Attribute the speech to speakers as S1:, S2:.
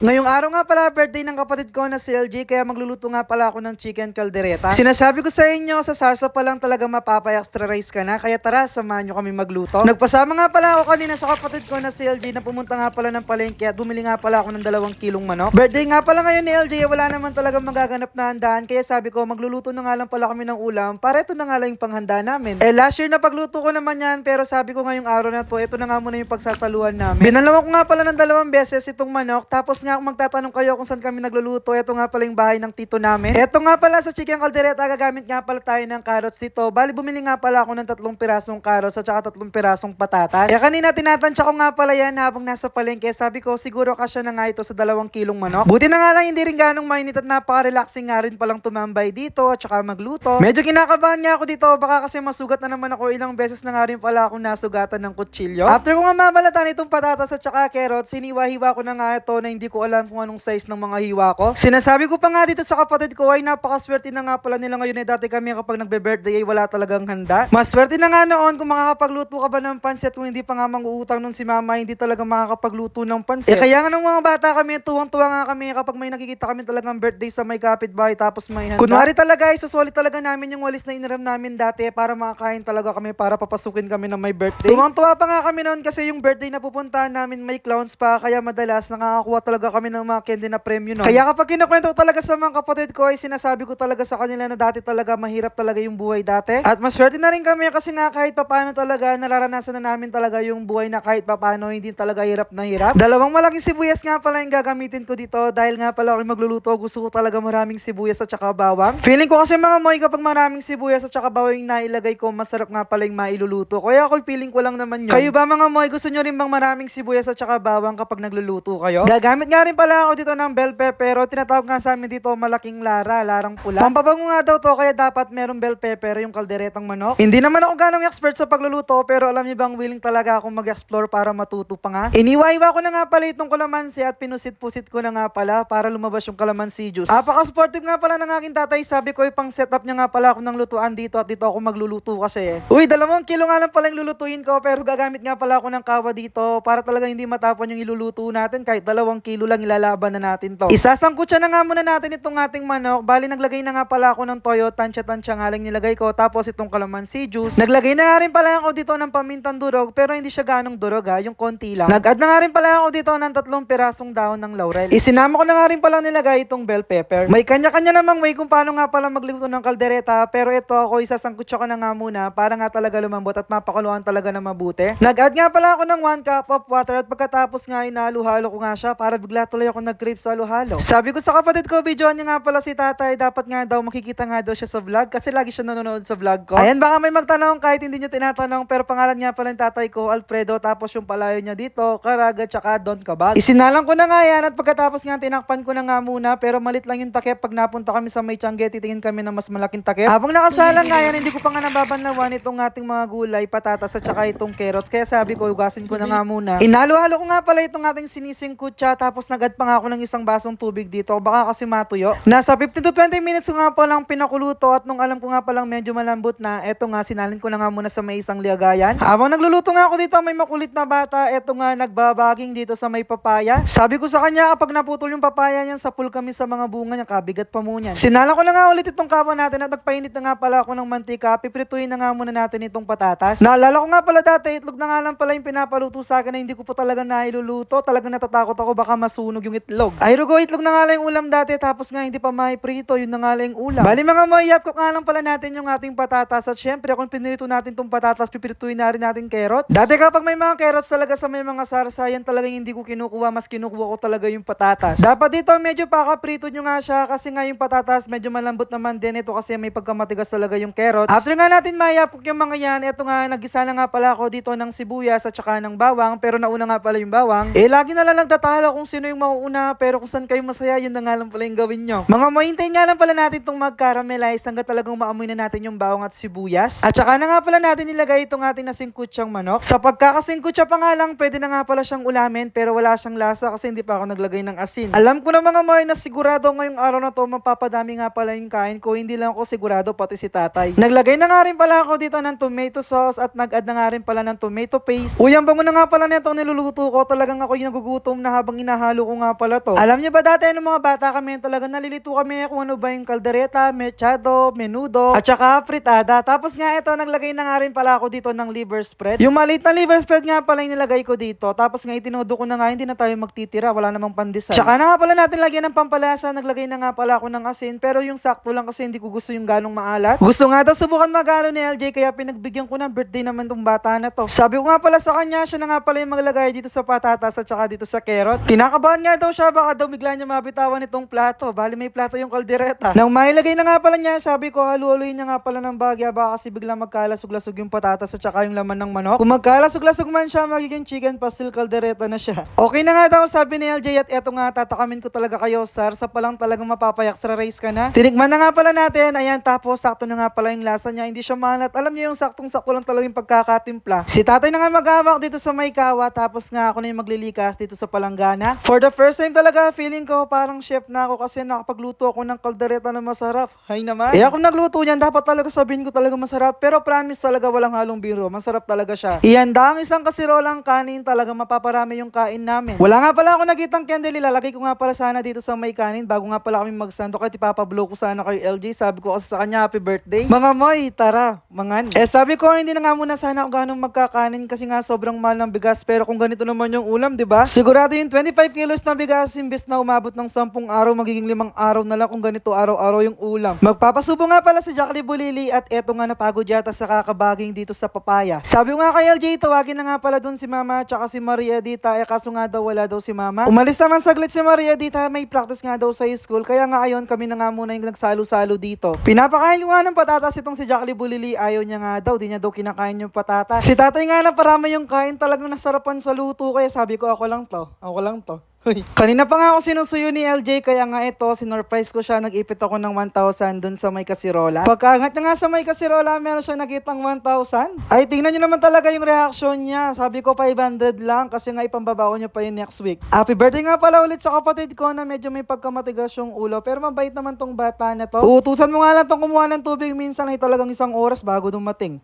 S1: Ngayong araw nga pala, birthday ng kapatid ko na si LG, kaya magluluto nga pala ako ng chicken caldereta. Sinasabi ko sa inyo, sa sarsa pa lang talaga mapapa-extra rice ka na, kaya tara, samahan nyo kami magluto. Nagpasama nga pala ako kanina sa kapatid ko na si LG na pumunta nga pala ng palengke at bumili nga pala ako ng dalawang kilong manok. Birthday nga pala ngayon ni LG, wala naman talaga magaganap na handaan, kaya sabi ko, magluluto na nga lang pala kami ng ulam, para ito na nga lang yung panghanda namin. Eh, last year na pagluto ko naman yan, pero sabi ko ngayong araw na to, ito na nga muna yung pagsasaluhan namin. Binalawan ko nga pala ng dalawang beses itong manok, tapos nga kung magtatanong kayo kung saan kami nagluluto, ito nga pala yung bahay ng tito namin. Ito nga pala sa chicken caldereta, gagamit nga pala tayo ng carrots dito. Bali, bumili nga pala ako ng tatlong pirasong carrots at saka tatlong pirasong patatas. Kaya kanina tinatansya ko nga pala yan habang nasa palengke. Sabi ko, siguro kasya na nga ito sa dalawang kilong manok. Buti na nga lang hindi rin ganong mainit at napaka-relaxing nga rin palang tumambay dito at saka magluto. Medyo kinakabahan nga ako dito, baka kasi masugat na naman ako ilang beses na nga rin pala ako nasugatan ng kutsilyo. After ko nga mabalatan itong patatas at saka carrots, siniwa-hiwa ko na nga ito na hindi ko alam kung anong size ng mga hiwa ko. Sinasabi ko pa nga dito sa kapatid ko ay napakaswerte na nga pala nila ngayon eh dati kami kapag nagbe-birthday ay wala talagang handa. Maswerte na nga noon kung makakapagluto ka ba ng pansit kung hindi pa nga manguutang nun si mama hindi talaga makakapagluto ng pansit. Eh kaya nga nung mga bata kami tuwang-tuwa nga kami kapag may nakikita kami talagang birthday sa may kapitbahay tapos may handa. Kunwari talaga ay susulit talaga namin yung walis na iniram namin dati para makakain talaga kami para papasukin kami ng may birthday. Tuwang-tuwa pa nga kami noon kasi yung birthday na pupuntahan namin may clowns pa kaya madalas nakakakuha talaga kami ng mga candy na premyo noon. Kaya kapag kinukwento ko talaga sa mga kapatid ko ay sinasabi ko talaga sa kanila na dati talaga mahirap talaga yung buhay dati. At maswerte na rin kami kasi nga kahit papano talaga nararanasan na namin talaga yung buhay na kahit papano hindi talaga hirap na hirap. Dalawang malaking sibuyas nga pala yung gagamitin ko dito dahil nga pala ako magluluto gusto ko talaga maraming sibuyas at saka bawang. Feeling ko kasi mga moy kapag maraming sibuyas at saka bawang yung nailagay ko masarap nga pala yung mailuluto. Kaya ako feeling ko lang naman yun. Kayo ba mga moy gusto nyo rin bang maraming sibuyas at saka bawang kapag nagluluto kayo? Gagamit nga rin pala ako dito ng bell pepper o tinatawag nga sa amin dito malaking lara, larang pula. Pampabango nga daw to kaya dapat merong bell pepper yung kalderetang manok. Hindi naman ako ganong expert sa pagluluto pero alam niyo bang willing talaga akong mag-explore para matuto pa nga. Iniwa-iwa ko na nga pala itong kalamansi at pinusit-pusit ko na nga pala para lumabas yung kalamansi juice. Apaka-sportive nga pala ng aking tatay. Sabi ko ipang setup niya nga pala ako ng lutuan dito at dito ako magluluto kasi eh. Uy, dalawang kilo nga lang pala yung lulutuin ko pero gagamit nga pala ako ng kawa dito para talaga hindi matapon yung iluluto natin kahit dalawang kilo lang ilalaban na natin to. Isasangkot siya na nga muna natin itong ating manok. Bali, naglagay na nga pala ako ng toyo, tansya-tansya nga lang nilagay ko. Tapos itong calamansi juice. Naglagay na nga rin pala ako dito ng pamintang durog pero hindi siya ganong durog ha, yung konti lang. Nag-add na nga rin pala ako dito ng tatlong pirasong dahon ng laurel. Isinama ko na nga rin pala nilagay itong bell pepper. May kanya-kanya namang way kung paano nga pala magluto ng kaldereta pero ito ako isasangkot siya ko na nga muna para nga talaga lumambot at mapakuluan talaga na mabuti. Nag-add nga pala ako ng 1 cup of water at pagkatapos nga inahalo-halo ko nga siya para bigla tuloy ako nag-crave sa halo-halo. Sabi ko sa kapatid ko, videoan niya nga pala si tatay, dapat nga daw makikita nga daw siya sa vlog kasi lagi siya nanonood sa vlog ko. Ayan, baka may magtanong kahit hindi niyo tinatanong pero pangalan nga pala ng tatay ko, Alfredo, tapos yung palayo niya dito, Caraga, tsaka Don Cabal. Isinalang ko na nga yan at pagkatapos nga tinakpan ko na nga muna pero malit lang yung takip pag napunta kami sa may Tiangge, titingin kami ng mas malaking takip. Habang nakasalang nga yan, hindi ko pa nga nababanlawan itong ating mga gulay, patatas at saka itong carrots. Kaya sabi ko, hugasin ko na nga muna. Inalo-halo ko nga pala itong ating sinising kutsa tapos nagad pa nga ako ng isang basong tubig dito. Baka kasi matuyo. Nasa 15 to 20 minutes ko nga palang pinakuluto at nung alam ko nga palang medyo malambot na, eto nga sinalin ko na nga muna sa may isang liagayan. Habang nagluluto nga ako dito, may makulit na bata. Eto nga nagbabaging dito sa may papaya. Sabi ko sa kanya, kapag naputol yung papaya niyan, sapul kami sa mga bunga niya, kabigat pa niyan. Sinala ko na nga ulit itong kawa natin at nagpainit na nga pala ako ng mantika. Piprituin na nga muna natin itong patatas. Naalala ko nga pala dati, itlog na nga lang pala yung pinapaluto sa akin na hindi ko po talaga nailuluto. Talagang natatakot ako baka masunog yung itlog. Ay, rugo, itlog na nga lang yung ulam dati tapos nga hindi pa maiprito, yun na nga lang yung ulam. Bali mga mayap ko nga lang pala natin yung ating patatas at syempre kung pinirito natin tong patatas, pipirituin na rin natin carrots. Dati kapag may mga carrots talaga sa may mga sarsayan talagang hindi ko kinukuha, mas kinukuha ko talaga yung patatas. Dapat dito medyo pakaprito nyo nga siya kasi nga yung patatas medyo malambot naman din ito kasi may pagkamatigas talaga yung carrots. After nga natin mayapok yung mga yan, eto nga nagisa na nga pala ako dito ng sibuyas at saka ng bawang pero nauna nga pala yung bawang. Eh lagi na lang nagtatalo kung sino yung mauuna pero kung saan kayo masaya yun na nga lang pala yung gawin nyo. Mga mahintayin nga lang pala natin itong mag-caramelize hanggang talagang maamoy na natin yung bawang at sibuyas. At saka na nga pala natin nilagay itong ating nasingkutsyang manok. Sa pagkakasingkutsa pa nga lang, pwede na nga pala siyang ulamin pero wala siyang lasa kasi hindi pa ako naglagay ng asin. Alam ko na mga mga na sigurado ngayong araw na to mapapadami nga pala yung kain ko. Hindi lang ako sigurado pati si tatay. Naglagay na nga rin pala ako dito ng tomato sauce at nag-add na nga rin pala ng tomato paste. Uy, ang bango na nga pala nito niluluto ko. Talagang ako yung nagugutom na habang inahalo hinalo ko nga pala to. Alam niyo ba dati nung mga bata kami, talaga nalilito kami kung ano ba yung kaldereta, mechado, menudo, at saka fritada. Tapos nga ito, naglagay na nga rin pala ako dito ng liver spread. Yung maliit na liver spread nga pala yung nilagay ko dito. Tapos nga itinodo ko na nga, hindi na tayo magtitira, wala namang pandesal. Tsaka na nga pala natin lagyan ng pampalasa, naglagay na nga pala ako ng asin, pero yung sakto lang kasi hindi ko gusto yung ganong maalat. Gusto nga daw subukan magalo ni LJ, kaya pinagbigyan ko ng birthday naman tong bata na to. Sabi ko nga pala sa kanya, siya na nga pala yung maglagay dito sa patatas at saka dito sa carrot. Tinakabahan nga daw siya, baka daw bigla niya mabitawan itong plato. Bali may plato yung kaldereta. Nang mailagay na nga pala niya, sabi ko halu-haluin niya nga pala ng bagya, baka kasi bigla magkalasog-lasog yung patatas at saka yung laman ng manok. Kung magkalasog-lasog man siya, magiging chicken pastel kaldereta na siya. Okay na nga daw, sabi ni LJ at eto nga, tatakamin ko talaga kayo, sir. Sa palang talagang mapapayak extra rice ka na. Tinikman na nga pala natin, ayan, tapos sakto na nga pala yung lasa niya, hindi siya malat. Alam niyo yung saktong-sakto lang talaga yung pagkakatimpla. Si tatay na nga mag dito sa may kawa, tapos nga ako na yung maglilikas dito sa palanggana. For the first time talaga, feeling ko parang chef na ako kasi nakapagluto ako ng kaldereta na masarap. Hay naman. Eh ako nagluto niyan, dapat talaga sabihin ko talaga masarap. Pero promise talaga walang halong biro, masarap talaga siya. Ihanda ang isang kasirolang kanin, talaga mapaparami yung kain namin. Wala nga pala ako nakitang candle, ilalagay ko nga pala sana dito sa may kanin bago nga pala kami magsando kahit ipapablow ko sana kay LJ. Sabi ko kasi sa kanya, happy birthday. Mga moy, tara, mangan. Eh sabi ko, hindi na nga muna sana ako ganong magkakanin kasi nga sobrang mahal ng bigas. Pero kung ganito naman yung ulam, di ba? Sigurado yung 25 kilos na bigas, imbes na umabot ng 10 araw, magiging limang araw na lang kung ganito araw-araw yung ulam. Magpapasubo nga pala si Jackie Bulili at eto nga napagod yata sa kakabaging dito sa papaya. Sabi nga kay LJ, tawagin na nga pala dun si Mama at si Maria Dita. Eh kaso nga daw wala daw si Mama. Umalis naman saglit si Maria Dita, may practice nga daw sa school. Kaya nga ayon kami na nga muna yung nagsalo-salo dito. Pinapakain nga ng patatas itong si Jackie Bulili. Ayaw niya nga daw, di niya daw kinakain yung patatas. Si tatay nga na parama yung kain, talagang nasarapan sa luto. Kaya sabi ko, ako lang to. Ako lang to. Hoy. Kanina pa nga ako sinusuyo ni LJ kaya nga ito, sinurprise ko siya, nag-ipit ako ng 1,000 dun sa may kasirola. Pagkaangat niya nga sa may kasirola, meron siya nakitang 1,000. Ay, tingnan niyo naman talaga yung reaction niya. Sabi ko 500 lang kasi nga ipambabaw niya pa yun next week. Happy birthday nga pala ulit sa kapatid ko na medyo may pagkamatigas yung ulo pero mabait naman tong bata na to. Uutusan mo nga lang tong kumuha ng tubig minsan ay talagang isang oras bago dumating.